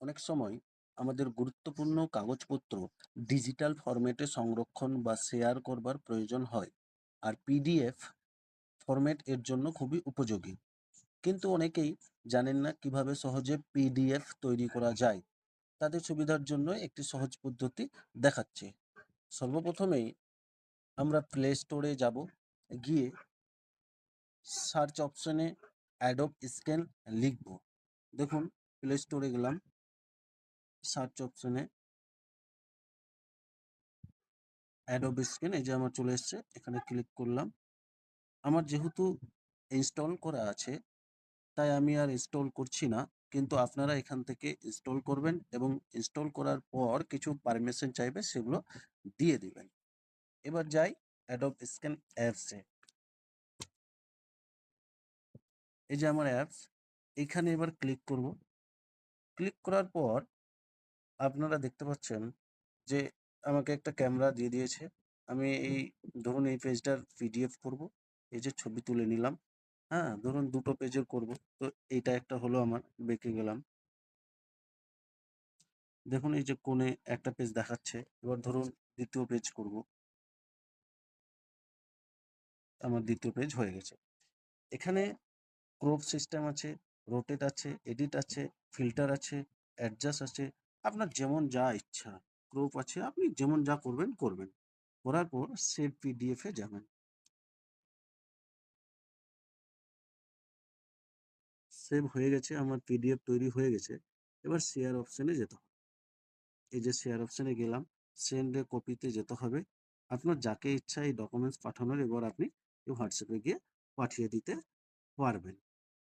অনেক সময় আমাদের গুরুত্বপূর্ণ কাগজপত্র ডিজিটাল ফরম্যাটে সংরক্ষণ বা শেয়ার করবার প্রয়োজন হয়। আর পিডিএফ ফরম্যাট এর জন্য খুবই উপযোগী। কিন্তু অনেকেই জানেন না কীভাবে সহজে পিডিএফ তৈরি করা যায়। তাদের সুবিধার জন্য একটি সহজ পদ্ধতি দেখাচ্ছি। সর্বপ্রথমেই আমরা প্লে স্টোরে যাব, গিয়ে সার্চ অপশনে অ্যাডোব স্ক্যান লিখব। দেখুন প্লে স্টোরে গেলাম। সার্চ অপশনে অ্যাডোব স্ক্যান এই যে আমার চলে এসছে, এখানে ক্লিক করলাম। আমার যেহেতু ইনস্টল করা আছে, তাই আমি আর ইনস্টল করছি না। কিন্তু আপনারা এখান থেকে ইনস্টল করবেন এবং ইনস্টল করার পর কিছু পারমিশন চাইবে, সেগুলো দিয়ে দিবেন। এবার যাই অ্যাডোব স্ক্যান অ্যাপসে এই যে আমার অ্যাপস এখানে এবার ক্লিক করব। ক্লিক করার পর আপনারা দেখতে পাচ্ছেন যে আমাকে একটা ক্যামেরা দিয়ে দিয়েছে। আমি এই ধরুন এই পেজটার পিডিএফ করব। এই যে ছবি তুলে নিলাম। হ্যাঁ ধরুন দুটো পেজের করব। তো এইটা একটা হলো আমার বেঁকে গেলাম। দেখুন এই যে কোণে একটা পেজ দেখাচ্ছে। এবার ধরুন দ্বিতীয় পেজ করব। আমার দ্বিতীয় পেজ হয়ে গেছে। এখানে ক্রপ সিস্টেম আছে রোটেট আছে এডিট আছে ফিল্টার আছে অ্যাডজাস্ট আছে আপনার যেমন যা ইচ্ছা ক্রপ আছে, আপনি যেমন যা করবেন করবেন। করার পর সেভ পিডিএফ এ যাবেন। সেভ হয়ে গেছে, আমার পিডিএফ তৈরি হয়ে গেছে। এবার শেয়ার অপশনে যেতে হবে। এই যে শেয়ার অপশনে গেলাম সেন্ড এ কপিতে যেতে হবে। আপনার যাকে ইচ্ছা এই ডকুমেন্টস পাঠানোর এবার আপনি হোয়াটসঅ্যাপে গিয়ে পাঠিয়ে দিতে পারবেন।